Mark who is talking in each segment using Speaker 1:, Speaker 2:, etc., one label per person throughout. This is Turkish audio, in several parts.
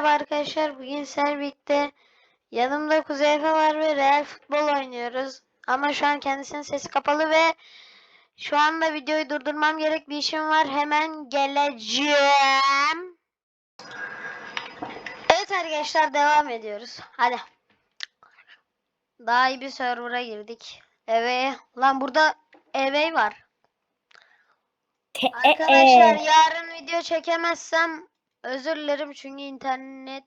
Speaker 1: merhaba arkadaşlar. Bugün birlikte yanımda Kuzey Efe var ve Real Futbol oynuyoruz. Ama şu an kendisinin sesi kapalı ve şu anda videoyu durdurmam gerek bir işim var. Hemen geleceğim. Evet arkadaşlar devam ediyoruz. Hadi. Daha iyi bir server'a girdik. Eve. Lan burada eve var. Arkadaşlar yarın video çekemezsem özür dilerim çünkü internet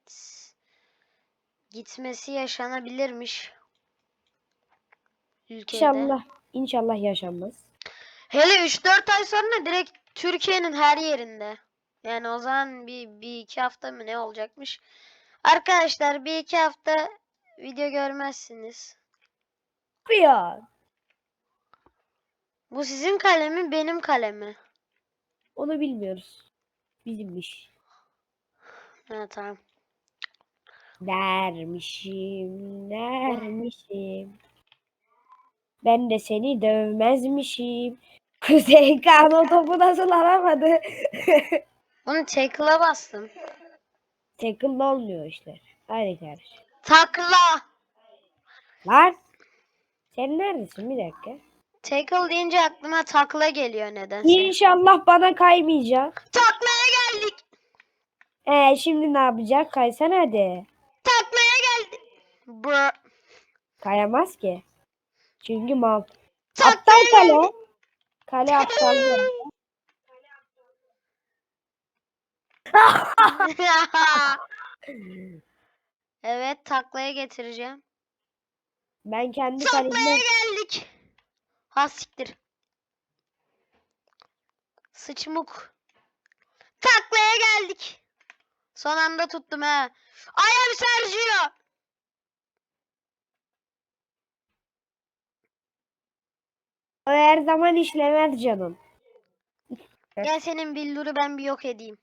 Speaker 1: gitmesi yaşanabilirmiş. Ülkede.
Speaker 2: İnşallah, inşallah yaşanmaz.
Speaker 1: Hele 3-4 ay sonra direkt Türkiye'nin her yerinde. Yani o zaman bir, bir iki hafta mı ne olacakmış? Arkadaşlar bir iki hafta video görmezsiniz.
Speaker 2: Ya,
Speaker 1: Bu sizin kalemi benim kalemi.
Speaker 2: onu bilmiyoruz. Bizimmiş.
Speaker 1: Ha tamam.
Speaker 2: Dermişim, dermişim. Ben de seni dövmezmişim. Kuzey Kaan o topu nasıl alamadı?
Speaker 1: Bunu tackle'a bastım.
Speaker 2: Tackle olmuyor işler. Haydi kardeş.
Speaker 1: Takla.
Speaker 2: Lan! Sen neredesin? Bir dakika.
Speaker 1: Tackle deyince aklıma takla geliyor nedense.
Speaker 2: İnşallah bana kaymayacak.
Speaker 1: Taklaya geldik.
Speaker 2: Ee, şimdi ne yapacak? Kaysana hadi.
Speaker 1: Taklaya geldik. Bro.
Speaker 2: Kayamaz ki. Çünkü mal. Aptal kale. Kale aptal.
Speaker 1: evet taklaya getireceğim.
Speaker 2: Ben kendi
Speaker 1: Taklaya
Speaker 2: kaleme
Speaker 1: geldik. Ha siktir. Sıçmuk. Taklaya geldik. Son anda tuttum ha. I am Sergio.
Speaker 2: o her zaman işlemez canım.
Speaker 1: Gel senin billuru ben bir yok edeyim.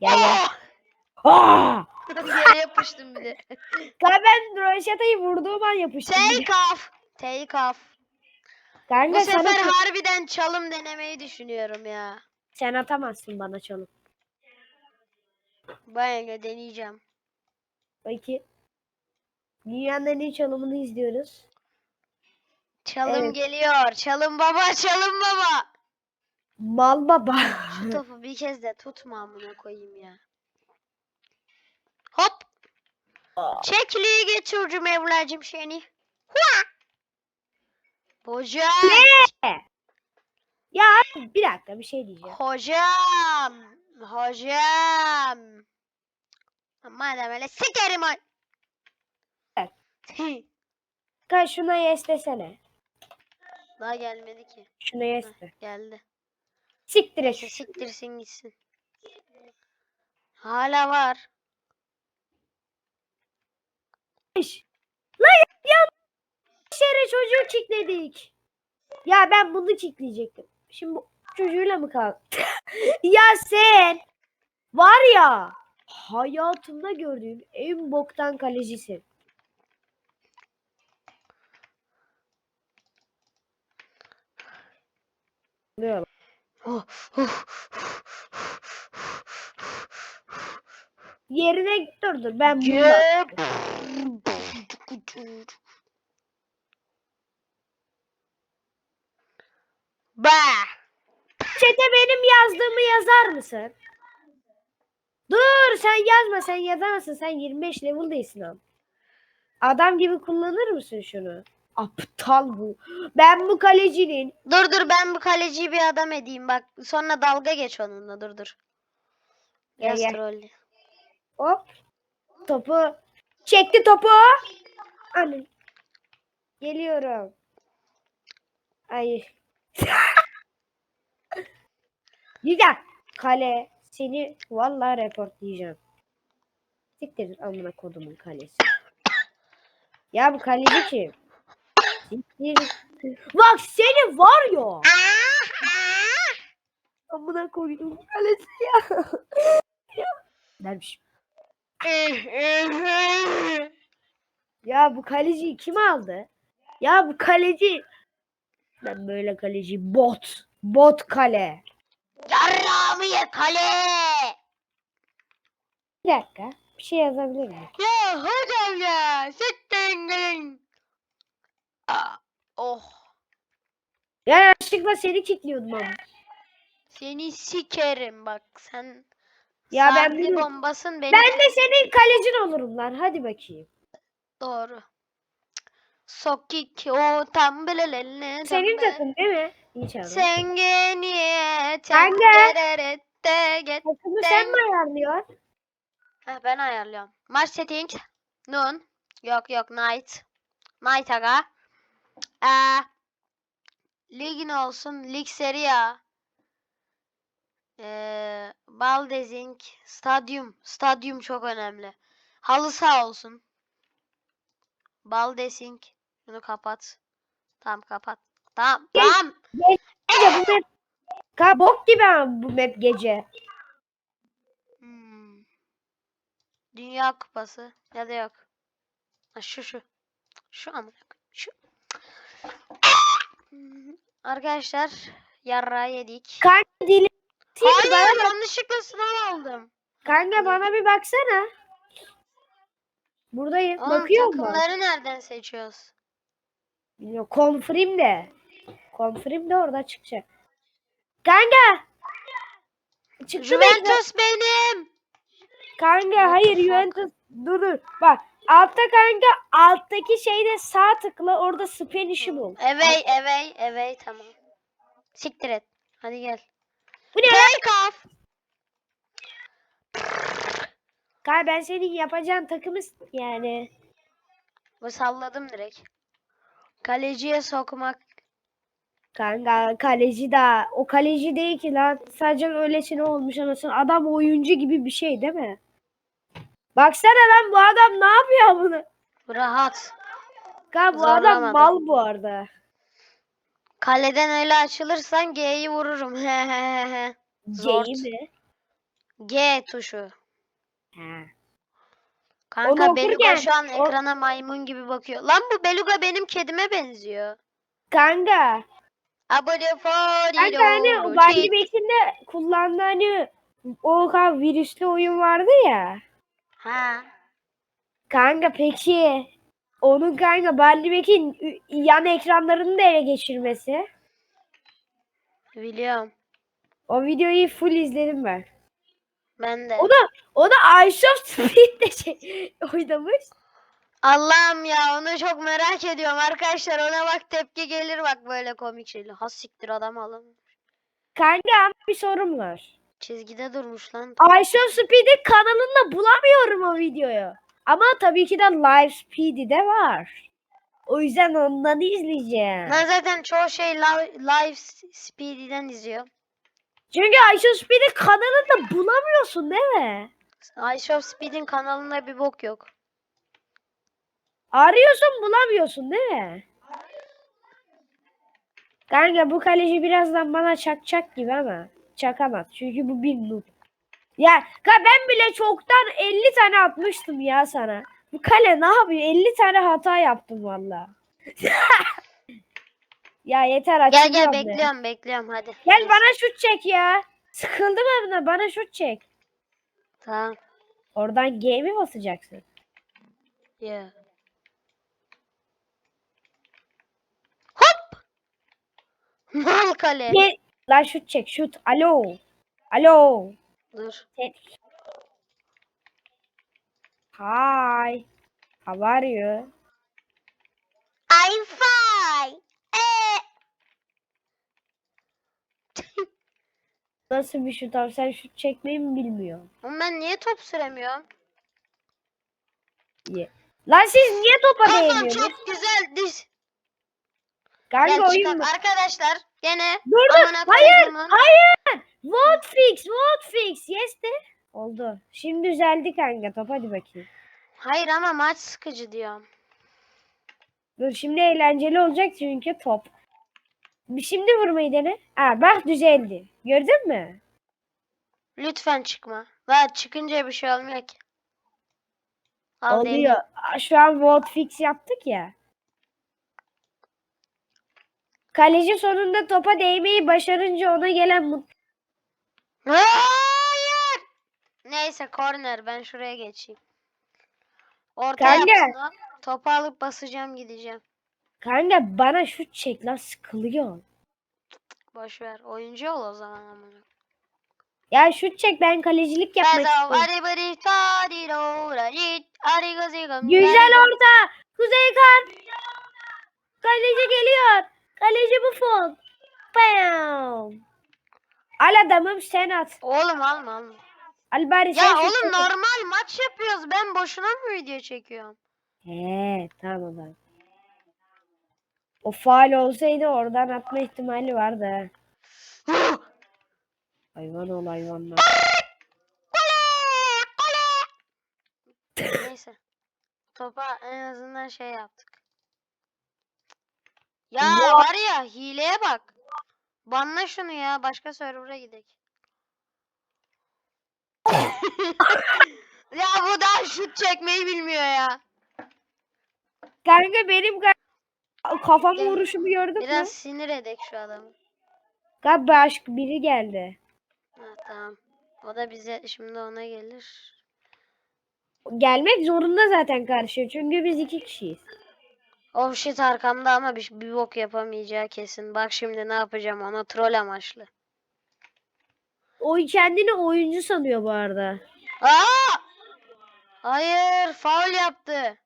Speaker 2: Gel gel.
Speaker 1: Oh!
Speaker 2: Aa!
Speaker 1: Yere yapıştım bir de.
Speaker 2: Kanka ben Roşata'yı vurduğum an yapıştım.
Speaker 1: Take off. Take off. Bu
Speaker 2: Kanka sana
Speaker 1: sefer
Speaker 2: çok-
Speaker 1: harbiden çalım denemeyi düşünüyorum ya.
Speaker 2: sen atamazsın bana çalıp.
Speaker 1: Bayağı deneyeceğim.
Speaker 2: Peki. Dünyanın en iyi çalımını izliyoruz.
Speaker 1: Çalım
Speaker 2: Evet.
Speaker 1: geliyor. Çalım baba, çalım baba.
Speaker 2: Mal baba.
Speaker 1: Şu topu bir kez de tutma amına koyayım ya. Hop. Çekliği getirdim evlacım seni. Hua! Hocam.
Speaker 2: ya abi, bir dakika bir şey diyeceğim.
Speaker 1: Hocam. Hocam. Madem öyle sikerim o.
Speaker 2: Kanka şuna yes desene.
Speaker 1: Daha gelmedi ki.
Speaker 2: Şuna yes de.
Speaker 1: geldi.
Speaker 2: Siktir et.
Speaker 1: Neyse siktirsin gitsin. Hala var.
Speaker 2: Lan yanlış yere çocuğu çikledik. Ya ben bunu çikleyecektim. Şimdi bu çocuğuyla mı kal? ya sen var ya hayatımda gördüğüm en boktan kalecisin. Ne. Yerine dur dur ben
Speaker 1: Gep. Bah.
Speaker 2: Çete benim yazdığımı yazar mısın? Dur sen yazma sen yazamazsın. Sen 25 level değilsin abi. Adam gibi kullanır mısın şunu? Aptal bu. Ben bu kalecinin
Speaker 1: Dur dur ben bu kaleciyi bir adam edeyim bak. Sonra dalga geç onunla dur dur.
Speaker 2: Gel,
Speaker 1: Biraz
Speaker 2: gel.
Speaker 1: troll.
Speaker 2: hop topu çekti topu. Anne. Geliyorum. Ay. Güzel. Kale seni vallahi reportlayacağım. Siktir amına kodumun kalesi. Ya bu kaleci kim? Siktir. Bak seni var ya. Amına koydum kalesi ya. Dermiş. Ya bu kaleciyi kim aldı? Ya bu kaleci. Ben böyle kaleci bot. Bot kale.
Speaker 1: Yarrağımı ye kale.
Speaker 2: Bir dakika. bir şey yazabilir miyim?
Speaker 1: Ya hocam ya. Siktirin. Aa, Oh.
Speaker 2: Ya yanlışlıkla seni kickliyordum ama.
Speaker 1: Seni sikerim bak sen.
Speaker 2: Ya ben
Speaker 1: saatli
Speaker 2: biliyorum.
Speaker 1: bombasın benim.
Speaker 2: Ben de senin kalecin olurum lan. Hadi bakayım.
Speaker 1: Doğru. Sokik o tambelelele
Speaker 2: Senin
Speaker 1: tambe.
Speaker 2: takım değil mi? İnşallah.
Speaker 1: Sen geniye de get.
Speaker 2: Takımı sen mi ayarlıyorsun?
Speaker 1: Heh, ben ayarlıyorum. Match setting. Noon. Yok yok night. Night aga. Ee, lig ne olsun? Lig seri A. Ee, Baldezing. Stadyum. Stadyum çok önemli. Halı saha olsun. Baldezing. Bunu kapat. Tamam kapat. Tamam.
Speaker 2: Gece bu map... Ka bok gibi ama bu map gece.
Speaker 1: Hmm. Dünya Kupası ya da yok. Ha, şu şu. Şu amına Şu. Hmm, Arkadaşlar yarra yedik.
Speaker 2: Kanka dili...
Speaker 1: Hayır
Speaker 2: bana,
Speaker 1: yanlışlıkla sınav aldım.
Speaker 2: kanka bana bir baksana. Buradayım.
Speaker 1: Oğlum
Speaker 2: Bakıyor musun?
Speaker 1: takımları nereden seçiyoruz?
Speaker 2: Bilmiyorum. Confirm de. Confirm de orada çıkacak. Kanka. Çıktı bekle.
Speaker 1: Juventus benim.
Speaker 2: Kanka hayır? Juventus. Dur dur. Bak altta kanka alttaki şeyde sağ tıkla orada Spanish'i bul.
Speaker 1: Evet evet evet tamam. Siktir et. Hadi gel.
Speaker 2: Bu ne?
Speaker 1: Take off.
Speaker 2: Kanka ben senin yapacağın takımı yani.
Speaker 1: Bu salladım direkt. Kaleciye sokmak.
Speaker 2: Kanka kaleci de o kaleci değil ki lan. Sadece öylesine olmuş anasını. Adam oyuncu gibi bir şey değil mi? Baksana lan bu adam ne yapıyor bunu?
Speaker 1: Rahat.
Speaker 2: Kanka bu adam
Speaker 1: Zorlamadı.
Speaker 2: mal bu arada.
Speaker 1: Kaleden öyle açılırsan G'yi vururum.
Speaker 2: C'yi mi?
Speaker 1: G tuşu. Kanka
Speaker 2: Onu
Speaker 1: Beluga
Speaker 2: okurken
Speaker 1: şu an
Speaker 2: o-
Speaker 1: ekrana maymun gibi bakıyor. Lan bu Beluga benim kedime benziyor.
Speaker 2: Kanka.
Speaker 1: Abone
Speaker 2: Kanka hani o Bandi Bekir'de kullandığı hani o kadar virüslü oyun vardı ya.
Speaker 1: Ha.
Speaker 2: Kanka peki onun kanka Bekir'in ü- yan ekranlarını da ele geçirmesi.
Speaker 1: Biliyorum.
Speaker 2: O videoyu full izledim ben.
Speaker 1: Ben de.
Speaker 2: O da o da Ice of Speed'de şey oynamış.
Speaker 1: Allah'ım ya onu çok merak ediyorum arkadaşlar. Ona bak tepki gelir bak böyle komik şeyler. Ha siktir adam alın.
Speaker 2: Kanka ama bir sorum var.
Speaker 1: Çizgide durmuş lan.
Speaker 2: Of Speed'in kanalında bulamıyorum o videoyu. Ama tabii ki de Live Speed'i de var. O yüzden ondan izleyeceğim.
Speaker 1: Ben zaten çoğu şey live, live speed'den izliyorum.
Speaker 2: Çünkü of Speed'in kanalında bulamıyorsun değil mi?
Speaker 1: Of Speed'in kanalında bir bok yok.
Speaker 2: Arıyorsun bulamıyorsun değil mi? Kanka bu kaleci birazdan bana çakacak gibi ama çakamaz. Çünkü bu bir noob. Ya ben bile çoktan 50 tane atmıştım ya sana. Bu kale ne yapıyor? 50 tane hata yaptım valla. ya yeter
Speaker 1: Gel
Speaker 2: açılıyorum
Speaker 1: gel
Speaker 2: ya.
Speaker 1: bekliyorum bekliyorum hadi.
Speaker 2: Gel bana şut çek ya. Sıkıldım evine bana şut çek.
Speaker 1: Tamam.
Speaker 2: Oradan G mi basacaksın?
Speaker 1: Yeah. Hop! Mal kale.
Speaker 2: Ge- Lan şut çek şut. Alo. Alo.
Speaker 1: Dur.
Speaker 2: Sen- Hi. How are you?
Speaker 1: I'm fine. Ee,
Speaker 2: Nasıl bir şut abi? Sen şut çekmeyi mi bilmiyorsun?
Speaker 1: Oğlum ben niye top süremiyorum?
Speaker 2: Ye. Lan siz niye topa
Speaker 1: Tamam
Speaker 2: değmiyorsunuz?
Speaker 1: çok güzel diz.
Speaker 2: Kanka
Speaker 1: Gel
Speaker 2: oyun
Speaker 1: çıkalım.
Speaker 2: mu?
Speaker 1: Arkadaşlar gene
Speaker 2: Dur dur.
Speaker 1: amına
Speaker 2: Hayır.
Speaker 1: koyduğumun-
Speaker 2: Hayır. Vote fix. Vote fix. Yes de. Oldu. Şimdi düzeldi kanka. Top hadi bakayım.
Speaker 1: Hayır ama maç sıkıcı diyorum.
Speaker 2: Dur şimdi eğlenceli olacak çünkü top. Bir Şimdi vurmayı dene. Ha bak düzeldi. Gördün mü?
Speaker 1: Lütfen çıkma. Daha çıkınca bir şey olmuyor ki. Al
Speaker 2: Oluyor. Aa, Şu an vote fix yaptık ya. Kaleci sonunda topa değmeyi başarınca ona gelen mut-
Speaker 1: Hayır. neyse corner ben şuraya geçeyim. Orta
Speaker 2: Kanka.
Speaker 1: yapsın. Topu alıp basacağım gideceğim.
Speaker 2: Kanka bana şut çek lan sıkılıyor.
Speaker 1: Boş ver. Oyuncu ol o zaman amına.
Speaker 2: Ya şut çek ben kalecilik yapmak istiyorum. Güzel orta. Kuzey kan. Kaleci geliyor. Kaleci Buffon. Bam. Al adamım sen at.
Speaker 1: Oğlum alma alma.
Speaker 2: Al bari sen
Speaker 1: Ya oğlum normal maç yapıyoruz. Ben boşuna mı video çekiyorum?
Speaker 2: He tamam tamam. O faal olsaydı oradan atma ihtimali vardı. ha. Hayvan ol hayvanlar.
Speaker 1: Neyse. Topa en azından şey yaptık. Ya
Speaker 2: Ya.
Speaker 1: var ya hileye bak. Banla şunu ya. Başka server'a gidelim. ya bu daha şut çekmeyi bilmiyor ya.
Speaker 2: Kanka benim ka- kafama
Speaker 1: Gel.
Speaker 2: vuruşumu gördün mü?
Speaker 1: Biraz sinir edek şu adamı.
Speaker 2: Kanka başka biri geldi.
Speaker 1: Ha, tamam. O da bize şimdi ona gelir.
Speaker 2: Gelmek zorunda zaten karşı çünkü biz iki kişiyiz.
Speaker 1: Oh shit arkamda ama bir, bir bok yapamayacağı kesin. Bak şimdi ne yapacağım ona troll amaçlı.
Speaker 2: O kendini oyuncu sanıyor bu arada.
Speaker 1: Aa! Hayır, faul yaptı.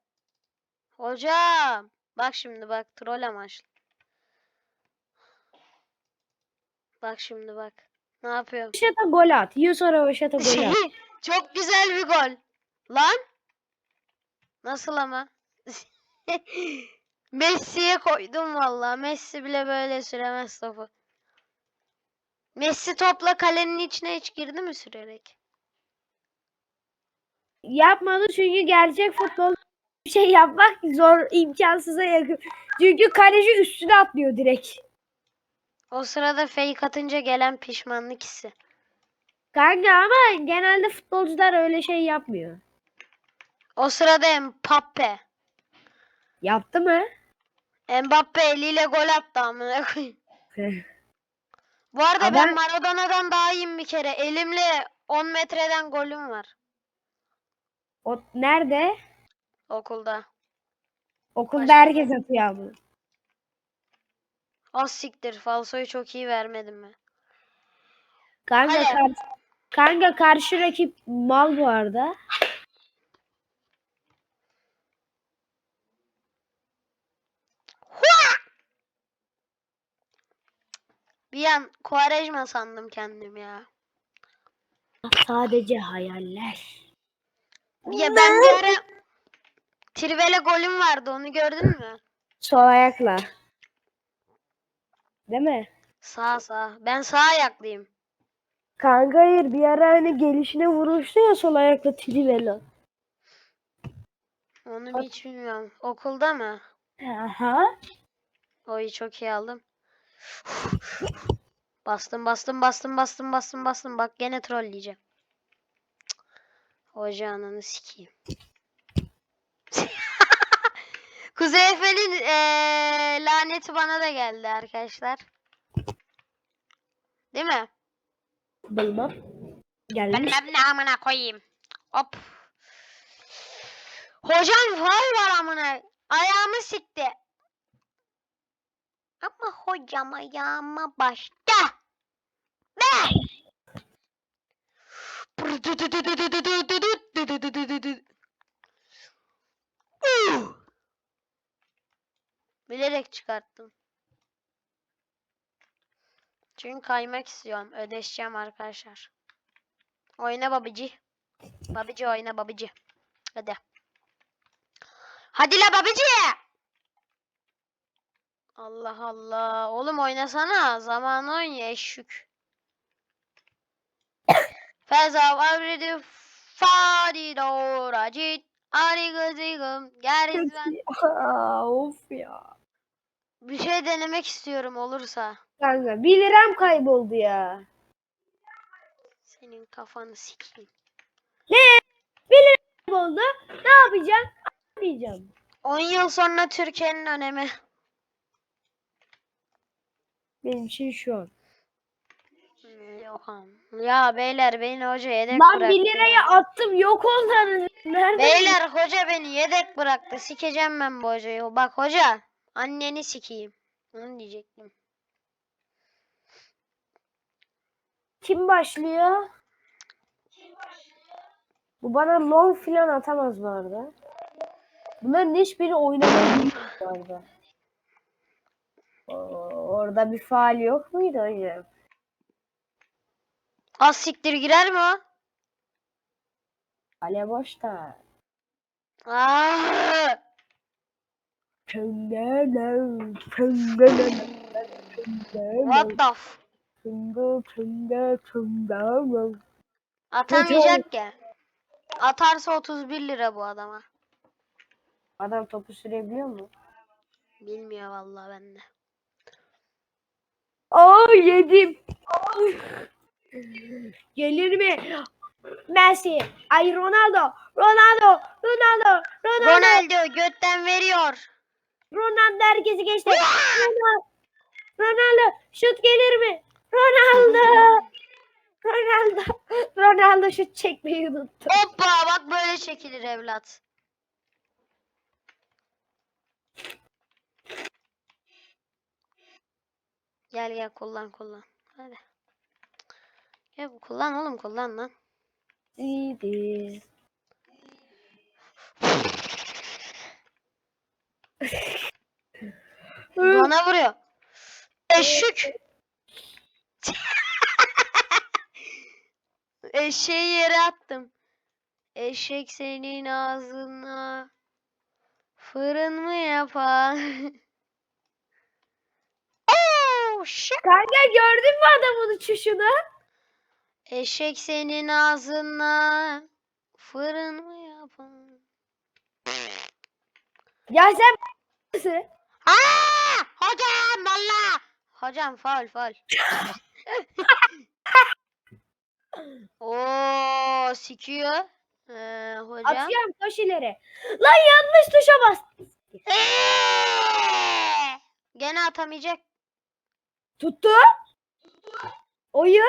Speaker 1: Hocam, bak şimdi bak troll amaçlı. Bak şimdi bak. Ne yapıyorum?
Speaker 2: Röveşata gol at. Sonra röveşata gol at.
Speaker 1: Çok güzel bir gol. Lan? Nasıl ama? Messi'ye koydum vallahi. Messi bile böyle süremez topu. Messi topla kalenin içine hiç girdi mi sürerek?
Speaker 2: Yapmadı çünkü gerçek futbol bir şey yapmak zor, imkansıza yakın. Çünkü kaleci üstüne atlıyor direkt.
Speaker 1: O sırada fake atınca gelen pişmanlık hissi.
Speaker 2: Kanka ama genelde futbolcular öyle şey yapmıyor.
Speaker 1: O sırada Mbappe.
Speaker 2: Yaptı mı?
Speaker 1: Mbappe eliyle gol attı amına koyayım. Bu arada
Speaker 2: Ama-
Speaker 1: ben Maradona'dan daha iyiyim bir kere. Elimle 10 metreden golüm var
Speaker 2: o nerede?
Speaker 1: okulda.
Speaker 2: Okulda
Speaker 1: Başka-
Speaker 2: herkes atıyor ama.
Speaker 1: Az siktir. Falsoyu çok iyi vermedim mi?
Speaker 2: Kanka, kar- kanka karşı rakip mal bu arada.
Speaker 1: Bir an Quaresma sandım kendim ya.
Speaker 2: Sadece hayaller.
Speaker 1: Ya ben bir ara Trivela golüm vardı onu gördün mü?
Speaker 2: Sol ayakla. Değil mi?
Speaker 1: Sağ sağ. Ben sağ ayaklıyım.
Speaker 2: Kanka hayır bir ara hani gelişine vurmuştu ya sol ayakla Trivela.
Speaker 1: Onu hiç bilmiyorum. Okulda mı?
Speaker 2: Aha.
Speaker 1: Oyu çok iyi aldım. Bastım bastım bastım bastım bastım bastım. Bak gene trolleyeceğim. Hoca ananı sikeyim. Kuzey Efe'nin eee, laneti bana da geldi arkadaşlar. Değil mi?
Speaker 2: Bilmem. Gelmiş.
Speaker 1: Bilmem ne amına koyayım. Hop. Hocam faul var amına. Ayağımı sikti. Ama hocam ayağıma başta. Be! Bilerek çıkarttım. Çünkü kaymak istiyorum. Ödeşeceğim arkadaşlar. Oyna babacı. Babacı oyna babacı. Hadi. Hadi la babacı. Allah Allah. Oğlum oynasana. Zamanı oyna eşük. Fezav avredi fadido racit arigazigım gerizben.
Speaker 2: Aa, of ya.
Speaker 1: Bir şey denemek istiyorum olursa.
Speaker 2: Kanka 1 liram kayboldu ya.
Speaker 1: Senin kafanı sikeyim.
Speaker 2: Kayboldu. Ne yapacağım? Yapmayacağım.
Speaker 1: 10 yıl sonra Türkiye'nin önemi.
Speaker 2: Benim için şu an.
Speaker 1: Ya beyler beni hoca yedek
Speaker 2: Lan
Speaker 1: bıraktı.
Speaker 2: 1 lirayı attım yok olsanız. Nerede?
Speaker 1: Beyler hoca beni yedek bıraktı. Sikeceğim ben bu hocayı. Bak hoca anneni sikeyim. Onu diyecektim.
Speaker 2: Kim başlıyor? Bu bana long filan atamaz bu arada. Bunların hiçbiri oynamıyor bu arada. Orada bir faal yok muydu hocam?
Speaker 1: Az siktir girer mi o?
Speaker 2: Kale boşta.
Speaker 1: Aa!
Speaker 2: Tüngene, tüngene,
Speaker 1: What
Speaker 2: tüngene,
Speaker 1: the f-
Speaker 2: tünge, tünge, tüngene.
Speaker 1: Atamayacak ya. Atarsa 31 lira bu adama.
Speaker 2: Adam topu sürebiliyor mu?
Speaker 1: Bilmiyor vallahi bende.
Speaker 2: Aa yedim. Gelir mi? Messi. Ay Ronaldo. Ronaldo. Ronaldo. Ronaldo.
Speaker 1: Ronaldo götten veriyor.
Speaker 2: Ronaldo herkesi geçti. Ronaldo. Ronaldo. Şut gelir mi? Ronaldo. Ronaldo. Ronaldo şut çekmeyi unuttu.
Speaker 1: Hoppa bak böyle çekilir evlat. Gel gel kullan kullan. Hadi. Gel kullan oğlum kullan lan.
Speaker 2: İyiydi.
Speaker 1: Bana vuruyor. Eşük. Eşeği yere attım. Eşek senin ağzına fırın mı yapar? oh shit.
Speaker 2: Kanka gördün mü adamın uçuşunu?
Speaker 1: Eşek senin ağzına fırın mı yapar?
Speaker 2: Ya sen mısın?
Speaker 1: Aa! Hocam valla. Hocam faul faul. Oo sikiyor. Ee, hocam.
Speaker 2: Atıyorum koş ileri. Lan yanlış tuşa bas.
Speaker 1: Eee! Gene atamayacak.
Speaker 2: Tuttu. Oyun.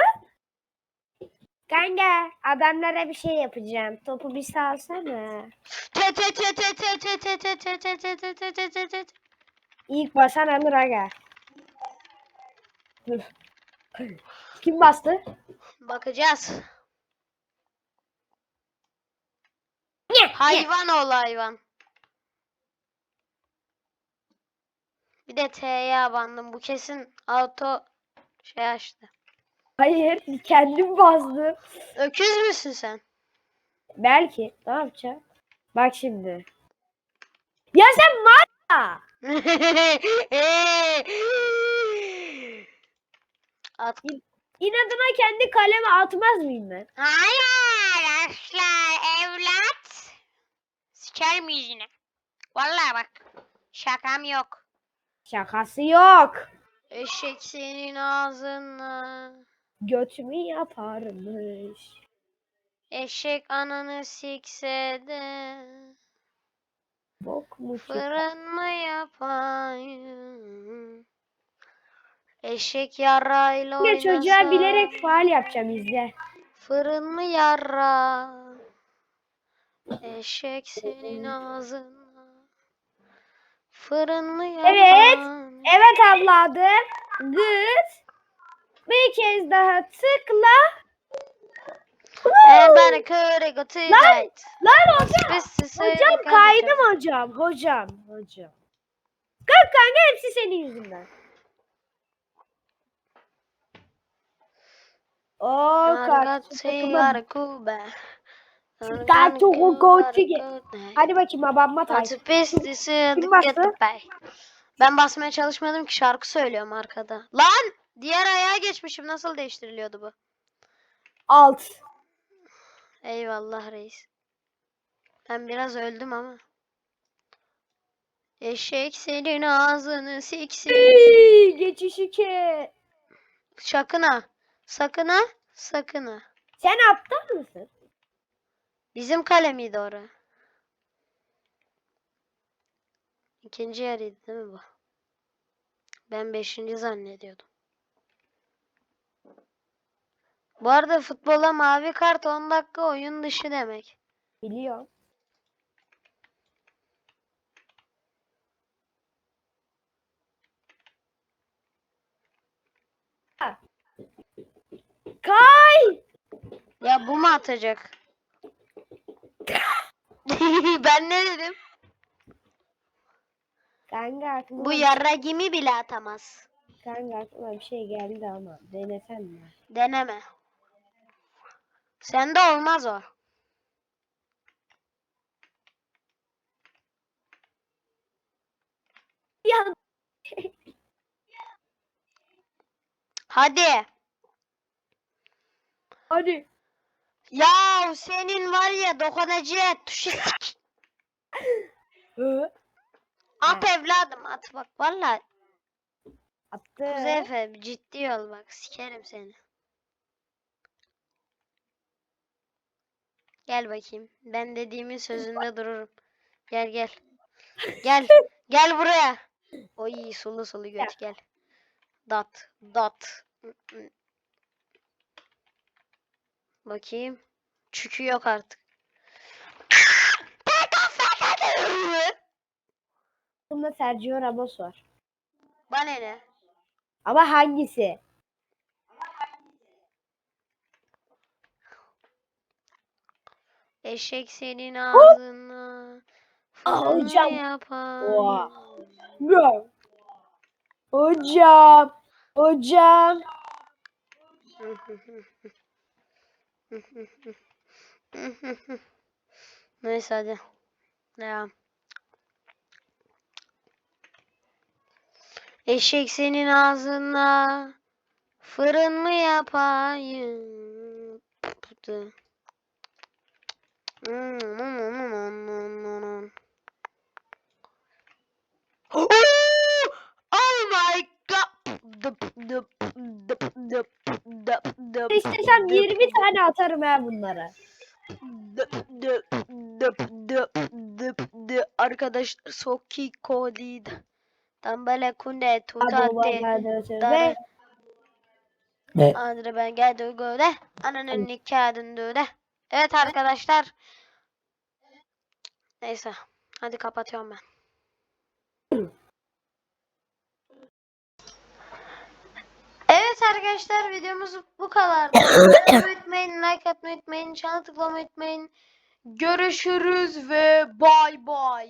Speaker 2: Kanka adamlara bir şey yapacağım. Topu bir salsana.
Speaker 1: Te te te te te te te te te te te te te te te te.
Speaker 2: İlk basan Anır Aga. Kim bastı?
Speaker 1: Bakacağız.
Speaker 2: Ne?
Speaker 1: Hayvan ol hayvan. Bir de T'ye bandım. Bu kesin auto şey açtı.
Speaker 2: Hayır kendim bastım.
Speaker 1: Öküz müsün sen?
Speaker 2: Belki. Ne yapacağım? Bak şimdi. Ya sen ya.
Speaker 1: At.
Speaker 2: İnadına kendi kaleme atmaz mıyım ben?
Speaker 1: Hayır asla evlat. Sikerim yüzüne. Vallahi bak. Şakam yok.
Speaker 2: Şakası yok.
Speaker 1: Eşek senin ağzına.
Speaker 2: Götümü yaparmış.
Speaker 1: Eşek ananı sikse de.
Speaker 2: Bok mu?
Speaker 1: Fırın mı yapayım? Eşek yarayla
Speaker 2: Ya çocuğa
Speaker 1: oynasa,
Speaker 2: bilerek faal yapacağım izle.
Speaker 1: Fırın mı yara? Eşek senin ağzına. Fırın mı
Speaker 2: Evet.
Speaker 1: yapan?
Speaker 2: Evet evladım. Gıt. Bir kez daha tıkla.
Speaker 1: Bana köre götür
Speaker 2: Lan. Lan hocam. Hocam kaydım hocam. Hocam. Hocam. Kalk kanka hepsi senin yüzünden. Oo karşı takımım. Şimdi daha o koçu git. Hadi
Speaker 1: bakayım babamma
Speaker 2: tay. Artık
Speaker 1: Ben basmaya çalışmadım ki şarkı söylüyorum arkada. Lan! Diğer ayağa geçmişim. Nasıl değiştiriliyordu bu?
Speaker 2: Alt.
Speaker 1: Eyvallah reis. Ben biraz öldüm ama. Eşek senin ağzını siksin. Geçiş iki. Şakına. Sakına. Sakına.
Speaker 2: Sen aptal mısın?
Speaker 1: Bizim kale miydi ora? İkinci yarıydı değil mi bu? Ben beşinci zannediyordum. Bu arada futbola mavi kart 10 dakika oyun dışı demek.
Speaker 2: Biliyorum. Kay!
Speaker 1: Ya bu mu atacak? ben ne dedim?
Speaker 2: Kanka aklıma,
Speaker 1: Bu yarra gimi bile atamaz.
Speaker 2: kanka aklıma bir şey geldi ama denesen mi?
Speaker 1: Deneme. Sende olmaz o.
Speaker 2: Ya
Speaker 1: Hadi.
Speaker 2: hadi.
Speaker 1: Ya senin var ya dokunacıya tuşu sik. At evladım at bak valla.
Speaker 2: Attı.
Speaker 1: Kuzey Efe ciddi ol bak sikerim seni. Gel bakayım. Ben dediğimin sözünde dururum. Gel gel. Gel. Gel buraya. Oy sulu sulu göt gel. Dat. Dat. Bakayım. Çükü yok artık.
Speaker 2: Bunda Sergio Ramos var.
Speaker 1: Bana ne?
Speaker 2: Ama hangisi?
Speaker 1: Eşek senin ağzına. Fırın
Speaker 2: hocam.
Speaker 1: yapar.
Speaker 2: Oha. Bro. Hocam. Hocam.
Speaker 1: Neyse hadi. Devam. Eşek senin ağzına fırın mı yapayım? Oh my god.
Speaker 2: İstesem 20 tane atarım ha bunlara.
Speaker 1: Arkadaşlar Soki Kodid. Tambale Kunde
Speaker 2: baba
Speaker 1: Dare.
Speaker 2: ve
Speaker 1: Andre ben geldi göde. Ananın nikahını de. Evet arkadaşlar. Neyse. Hadi kapatıyorum ben. Evet arkadaşlar videomuz bu kadardı. Unutmayın, like atmayı unutmayın, çana tıklamayı unutmayın. Görüşürüz ve bay bay.